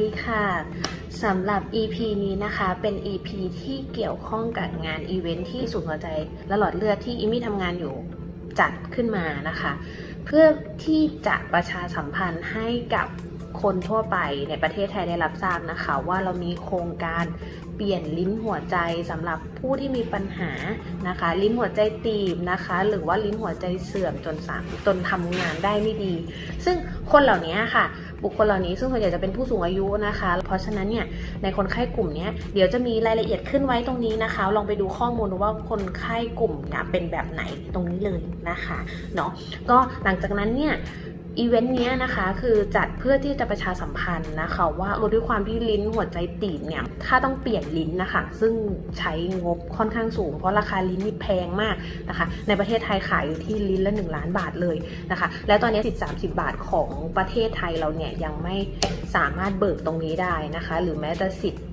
ดีค่ะสำหรับ EP นี้นะคะ เป็น EP ที่เกี่ยวข้องกับงานอีเวนท์ที่ศูนย์หัวใจ และหลอดเลือดที่อิมมี่ทำงานอยู่จัดขึ้นมานะคะ เพื่อที่จะประชาสัมพันธ์ให้กับคนทั่วไปในประเทศไทยได้รับทราบนะคะ ว่าเรามีโครงการเปลี่ยนลิ้นหัวใจสำหรับผู้ที่มีปัญหานะคะ ลิ้นหัวใจตีบนะคะ หรือว่าลิ้นหัวใจเสื่อมจนสามจนทำงานได้ไม่ดี ซึ่งคนเหล่านี้ค่ะ บุคคลเหล่านี้ซึ่งส่วนใหญ่จะเป็นผู้สูงอายุนะคะ เพราะฉะนั้นเนี่ยในคนไข้กลุ่มนี้เดี๋ยวจะมีรายละเอียดขึ้นไว้ตรงนี้นะคะ ลองไปดูข้อมูลว่าคนไข้กลุ่มเนี่ยเป็นแบบไหนตรงนี้เลยนะคะเนาะก็หลังจากนั้นเนี่ย อีเวนต์นี้นะคะคือจัดเพื่อที่จะประชาสัมพันธ์นะคะว่าด้วยความที่ลิ้นหัวใจตีบเนี่ยถ้าต้องเปลี่ยนลิ้นนะคะซึ่งใช้งบค่อนข้างสูง เพราะราคาลิ้นนี่แพงมากนะคะในประเทศไทยขายอยู่ที่ลิ้นละ 1 ล้านบาทเลยนะคะและตอนนี้สิทธิ์30 บาทของประเทศไทยเราเนี่ยยังไม่สามารถเบิกตรงนี้ได้นะคะ หรือแม้แต่สิทธิ์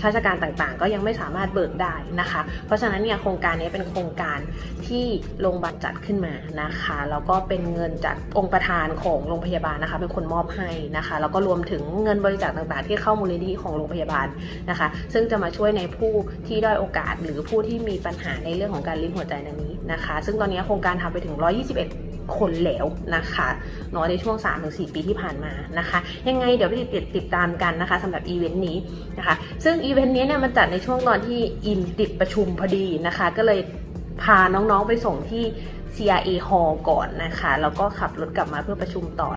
ข้าราชการต่างๆ ก็ยังไม่สามารถเบิกได้นะคะ เพราะฉะนั้นเนี่ยโครงการนี้เป็นโครงการที่โรงพยาบาลจัดขึ้นมานะคะแล้วก็เป็นเงินจากองค์ประธานของโรงพยาบาลนะคะ เป็นคนมอบให้นะคะแล้วก็รวมถึงเงินบริจาคต่างๆ ที่เข้ามูลนิธิของโรงพยาบาลนะคะ ซึ่งจะมาช่วยในผู้ที่ด้อยโอกาสหรือผู้ที่มีปัญหาในเรื่องของการลิ้นหัวใจในนี้นะคะ ซึ่งตอนนี้โครงการทำไปถึง 121 คนแล้วนะคะเนาะในช่วง 3-4 ปีที่ผ่านมานะคะ ยังไงเดี๋ยวไปติดติดตามกันนะคะสำหรับอีเวนต์นี้นะคะซึ่งอีเวนต์นี้เนี่ยมันจัดในช่วงตอนที่อินติดประชุมพอดีนะคะ ก็เลยพาน้องๆไปส่งที่ CIA Hall ก่อนนะคะ แล้วก็ขับรถกลับมาเพื่อประชุมต่อ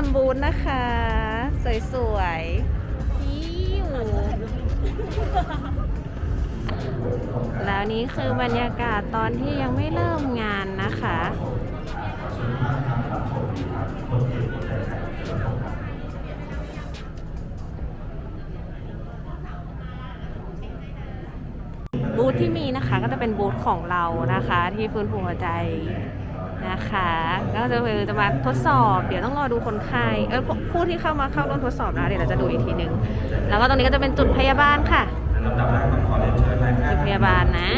เจ้าหน้าที่ประจำบูธนะคะ สวยๆอิ้วแล้วนี้คือบรรยากาศตอนที่ยังไม่เริ่มงานนะคะ บูธที่มีนะคะก็จะเป็นบูธของเรานะคะ ที่ฟื้นฟูหัวใจ นะคะก็จะคือจะมาทดสอบ เดี๋ยวต้องรอดูคนไข้เออผู้ผู้ที่เข้ามาเข้าร่วมทดสอบนะเดี๋ยวเราจะดูอีกทีนึง แล้วก็ตรงนี้ก็จะเป็นจุดพยาบาลค่ะลำดับแรกต้องขอเรียนเชิญนายแพจุทดย์พยาบาลนะ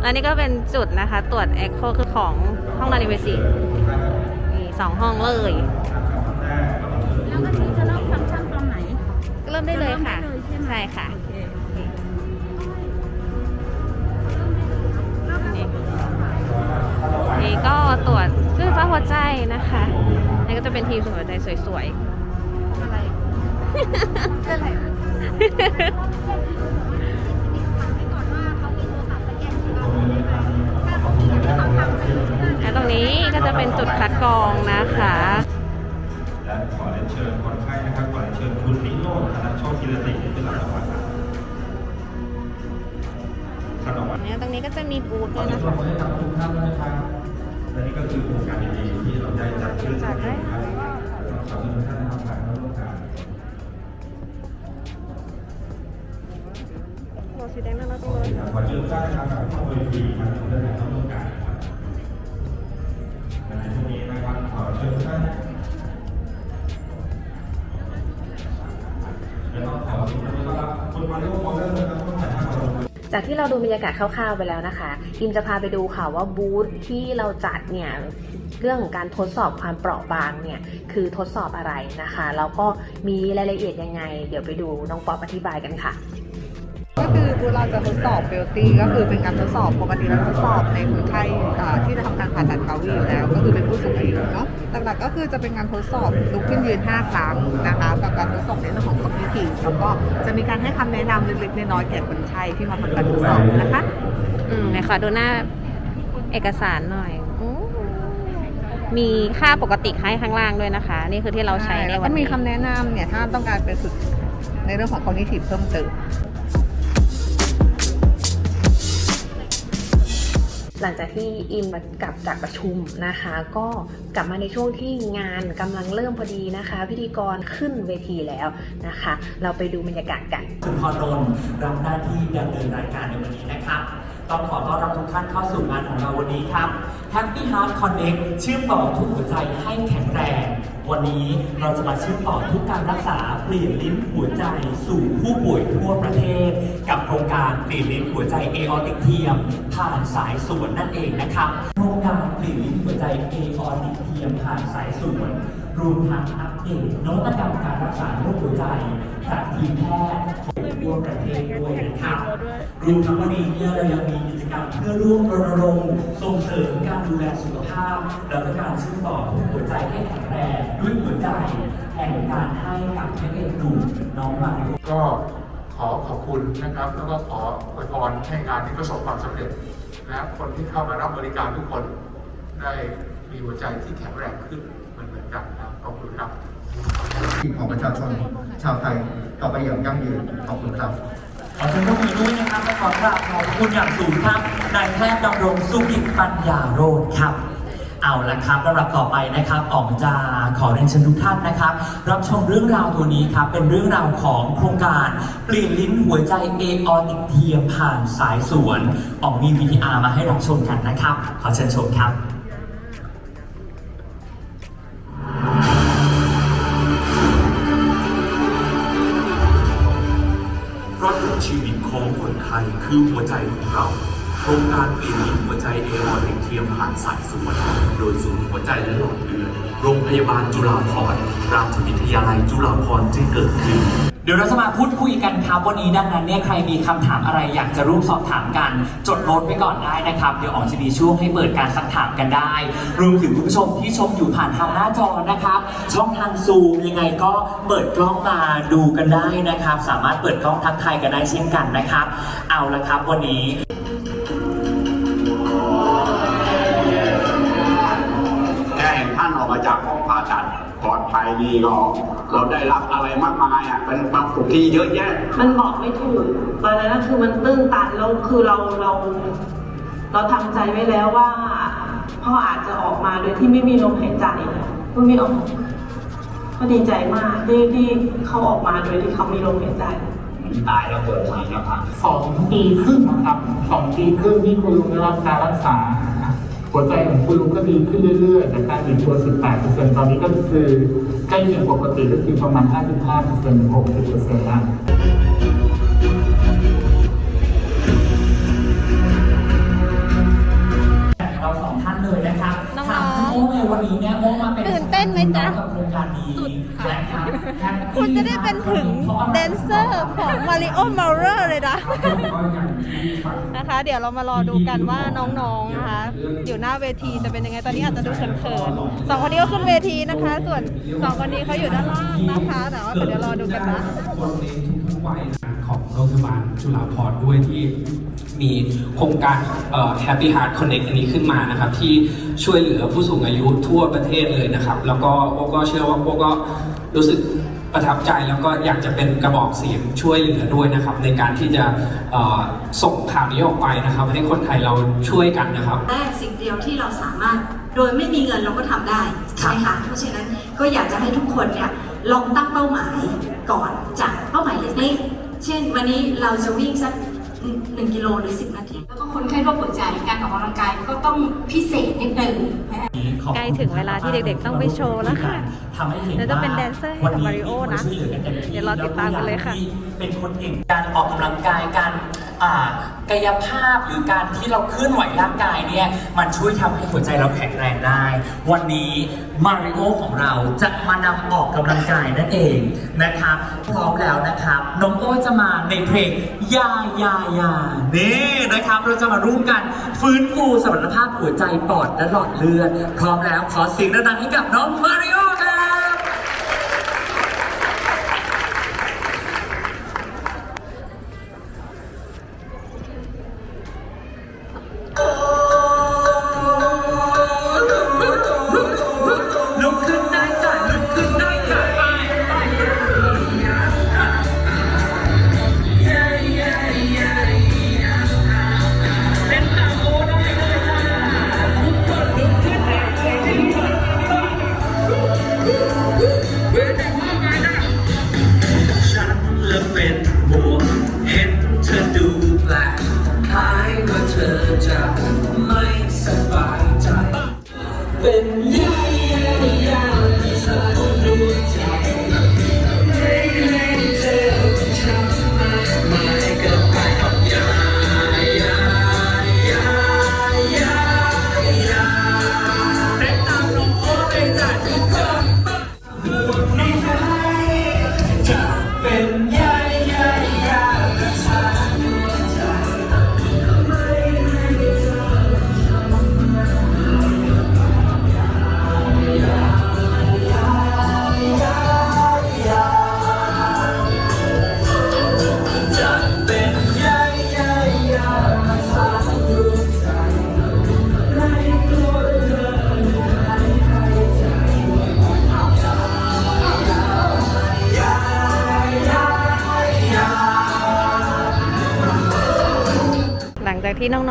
แล้วนี่ก็เป็นจุดนะคะ ตรวจเอ็กโคคือของห้องนาริเวซีนี่สองห้องเลยแล้วก็ที่จะเริ่มฟังก์ชันตอนไหน เริ่มได้เลยค่ะเริ่มได้เลยใช่ไหมใช่ค่ะ ตรวจคลื่นฟ้าหัวใจนะคะนี่ก็จะเป็นทีมหัวใจสวยอะไร อะไรๆและตรงนี้ก็จะเป็นจุดคัดกรองนะคะและขอเรียนเชิญคนไข้นะครับขอเรียนเชิญคุณนิโรธธนโชคกิรติขึ้นรับรางวัลครับขนมวันเนี่ยตรงนี้ก็จะมีบูธขด้อวยเรียนนะชคะ และนี่ก็คือโครงการดีๆที่เราได้จัดขึ้นจัดได้นะครับขอเชิญทุกท่านนะครับผ่านเข้าร่วมกันโลสีแดงน่ารักจังเลยขอเชิญทุกท่านนะครับเข้าเวทีมาถึงเรื่องของเข้าร่วมกันนะครับและในช่วงนี้นะครับขอเชิญท่านและต้องขอสินต้อนครับคุณมาริโอ จากที่เราดูบรรยากาศคร่าวๆไปแล้วนะคะอิมจะพาไปดูค่ะว่าบูธที่เราจัดเนี่ยเรื่องของการทดสอบความเปราะบางเนี่ยคือทดสอบอะไรนะคะแล้วก็มีรายละเอียดยังไง เดี๋ยวไปดูน้องป๊อปอธิบายกันค่ะก็คือเราจะทดสอบเบลตี้ก็คือเป็นการทดสอบปกติเราทดสอบในคนไข้ที่จะทำการผ่าตัดเขาวีอยู่แล้ว ก็ หลักๆก็คือจะเป็นการทดสอบลุกขึ้นยืน 5 ครั้งนะคะกับการทดสอบในเรื่องของ cognitive แล้วก็จะมีการให้คำแนะนำเล็กๆน้อยๆแก่คนไข้ที่มาทำการทดสอบนะคะอืมไหนขอดูหน้าเอกสารหน่อยอู้มีค่าปกติให้ข้างล่างด้วยนะคะ นี่คือที่เราใช้ในแล้ววัก็นมีนี้คำแนะนำเนี่ยถ้าต้องการไปฝึกในเรื่องของ cognitive เพิ่มเติม หลังจากที่อิมกลับจากประชุมนะคะ ก็กลับมาในช่วงที่งานกำลังเริ่มพอดีนะคะ พิธีกรขึ้นเวทีแล้วนะคะ เราไปดูบรรยากาศกันสุนทรนนท์รับหน้าที่ดำเนินรายการในวันนี้นะครับต้องขอต้อนรับทุกท่านเข้าสู่งานของเราวันนี้ครับ Happy Heart Connect เชื่อมต่อทุกหัวใจให้แข็งแรง วันนี้เราจะมาเชื่อมต่อทุกการรักษาเปลี่ยนลิ้นหัวใจสู่ผู้ป่วยทั่วประเทศ กับโครงการเปลี่ยนลิ้นหัวใจเอออติกเทียมผ่านสายส่วนนั่นเองนะครับโครงการเปลี่ยนลิ้นหัวใจเอออติกเทียมผ่านสายส่วน รวมทั้งอัปเดตนวัตกรรมการรักษาโรคหัวใจ จากทีมแพทย์ทั่วประเทศด้วยนะครับรวมทั้งวันนี้เนี่ยเรายังมีกิจกรรมเพื่อร่วมรณรงค์ส่งเสริมการดูแลสุขภาพ แล้วก็การเชื่อมต่อผู้หัวใจให้แข็งแรงด้วยหัวใจแห่งการให้กับพระเอกหนุ่มน้องมาริโอก็ขอขอบคุณนะครับ แล้วก็ขออวยพรให้งานนี้ประสบความสำเร็จและคนที่เข้ามารับบริการทุกคนได้มีหัวใจที่แข็งแรงขึ้น อบคุณครับของประชาชนชาวไทยต่อไปอย่างยั่งยืนขอบคุณครับขอเชิญพวกมือด้วยนะครับและขอกราบขอบคุณอย่างสูงครับนายแพทย์ดำรงสุกิจปัญญาโรธครับ เอาละครับลำดับต่อไปนะครับอ๋องจะขอเรียนเชิญทุกท่านนะครับ รับชมเรื่องราวตัวนี้ครับ เป็นเรื่องราวของโครงการเปลี่ยนลิ้นหัวใจเอออติกเทียมผ่านสายสวนอ๋องมีวิดีอาร์มาให้รับชมกันนะครับ ขอเชิญชมครับ ชีวิตของคนไทยคือหัวใจของเราโครงการเปลี่ยนหัวใจเอวอติกเทียมผ่านสายส่วนโดยศูนย์หัวใจและหลอดเลือดโรงพยาบาลจุฬาภรณ์ราชวิทยาลัยจุฬาภรณ์จึงเกิดขึ้น ดี๋ยวเราจะมาพูดคุยกันครับวันนี้ดังนั้นเนี่ยใครมีคำถามอะไรอยากจะร่วมสอบถามกัน จดโน้ตไปก่อนได้นะครับ เดี๋ยวออกจะมีช่วงให้เปิดการสักถามกันได้ รวมถึงคุณผู้ชมที่ชมอยู่ผ่านทางหน้าจอนะครับ ช่องทางซูมยังไงก็เปิดกล้องมาดูกันได้นะครับ สามารถเปิดกล้องทักทายกันได้เช่นกันนะครับ เอาละครับวันนี้ ดภัยดีก็เราได้รับอะไรมากมายอะเป็นความสุขที่เยอะแยะ มันบอกไม่ถูกตอนนั้นนะคือมันตื้นตันแล้วคือเราเราเราทำใจไว้แล้วว่าพ่ออาจจะออกมาโดยที่ไม่มีลมหายใจก็ไม่ออกก็ดีใจมากที่ที่เขาออกมาโดยที่เขามีลมหายใจ ตายแล้วเกิดใหม่นะครับ สองปีครึ่งนะครับสองปีครึ่งที่คุณลุงได้รับการรักษา หัวใจของคุณลุงก็ดีขึ้นเรื่อยๆจากการบีบตัว 18%ตอนนี้ก็คือใกล้เคียงปกติก็คือประมาณ 55%ถึง60%แล้ว คุณจะได้เป็นถึงแดนเซอร์ของมาริโอมาเรอร์เลยนะ นะคะ เดี๋ยวเรามารอดูกันว่าน้องๆนะคะ อยู่หน้าเวทีจะเป็นยังไงตอนนี้อาจจะดูเขินๆสองคนนี้ก็ขึ้นเวทีนะคะ ส่วนสองคนนี้เขาอยู่ด้านล่างนะคะแต่ว่าเดี๋ยวรอดูกันนะคนในทุกวัยของโรงพยาบาลจุฬาภรณ์ด้วยที่มีโครงการ Happy Heart Connect อันนี้ขึ้นมานะครับ ที่ช่วยเหลือผู้สูงอายุทั่วประเทศเลยนะครับ แล้วก็โอ้ก็เชื่อว่าโอ้ก็รู้สึก ประทับใจแล้วก็อยากจะเป็นกระบอกเสียงช่วยเหลือด้วยนะครับ ในการที่จะเอ่อส่งข่าวนี้ออกไปนะครับ ให้คนไทยเราช่วยกันนะครับแรกสิ่งเดียวที่เราสามารถโดยไม่มีเงินเราก็ทำได้ใช่ไหมคะเพราะฉะนั้นก็อยากจะให้ทุกคนเนี่ยลองตั้งเป้าหมายก่อนจากเป้าหมายเล็กๆ เช่นวันนี้เราจะวิ่งสักหนึ่งกิโลหรือ 10 นาทีแล้วก็ คนไข้โรคหัวใจการออกกำลังกายก็ต้องพิเศษนิดนึงนะคะใกล้ถึงเวลาที่เด็กๆต้องไปโชว์แล้วค่ะทำให้เห็นแล้วจะเป็นแดนเซอร์ให้กับมาริโอนะวัมีคช่วยหลือกัต็มที่เดี๋ยวรอติดตามกันเลยค่ะแวก็อากให้เป็นคนเก่งการออกกำลังกายการอ่า กายภาพหรือการที่เราเคลื่อนไหวร่างกายเนี่ย มันช่วยทำให้หัวใจเราแข็งแรงได้ วันนี้มาริโอของเราจะมานำออกกำลังกายนั่นเองนะครับ พร้อมแล้วนะครับน้องโอ้จะมาในเพลงยายายานี่นะครับเราจะมาร่วมกันฟื้นฟูสมรรถภาพหัวใจปอดและหลอดเลือดพร้อมแล้วขอเสียงดังๆให้กับน้องมาริโอ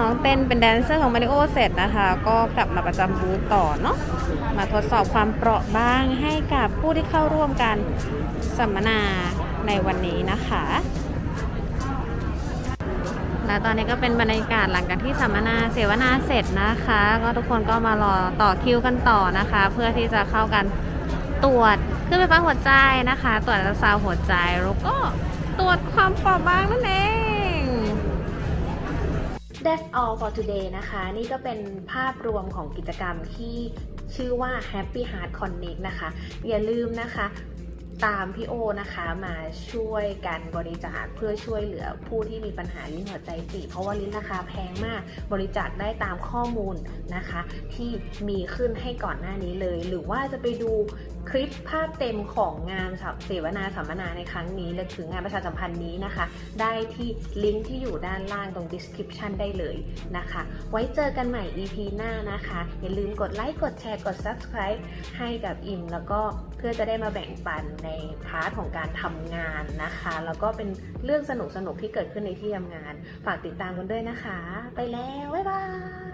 องเต้นเป็นแดนเซอร์ของมาริโอเสร็จนะคะ ก็กลับมาประจำบูธต่อเนาะมาทดสอบความเปราะบางให้กับผู้ที่เข้าร่วมการสัมมนาในวันนี้นะคะ และตอนนี้ก็เป็นบรรยากาศหลังจากที่สัมมนาเสวนาเสร็จนะคะ ก็ทุกคนก็มารอต่อคิวกันต่อนะคะ เพื่อที่จะเข้ากันตรวจขึ้นไปฟังหัวใจนะคะ ตรวจอัลตราซาวด์หัวใจแล้วก็ตรวจความเปราะบางนั่นเอง That's all for today นะคะ นี่ก็เป็นภาพรวมของกิจกรรมที่ชื่อว่า Happy Heart Connect นะคะ อย่าลืมนะคะตามพี่โอนะคะมาช่วยกันบริจาคเพื่อช่วยเหลือผู้ที่มีปัญหาลิ้นหัวใจตีเพราะว่าลิ้นราคาแพงมาก บริจาคได้ตามข้อมูลนะคะ ที่มีขึ้นให้ก่อนหน้านี้เลย หรือว่าจะไปดู คลิปภาพเต็มของงานเสวนาสัมมนาในครั้งนี้หรือถึงงานประชาสัมพันธ์นี้นะคะ ได้ที่ลิงก์ที่อยู่ด้านล่างตรง description ได้เลยนะคะ ไว้เจอกันใหม่ EP หน้านะคะ อย่าลืมกดไลค์กดแชร์กด subscribe ให้กับอิม แล้วก็เพื่อจะได้มาแบ่งปันในพาร์ทของการทำงานนะคะ แล้วก็เป็นเรื่องสนุกๆที่เกิดขึ้นในที่ทำงาน ฝากติดตามกันด้วยนะคะ ไปแล้ว บ๊ายบาย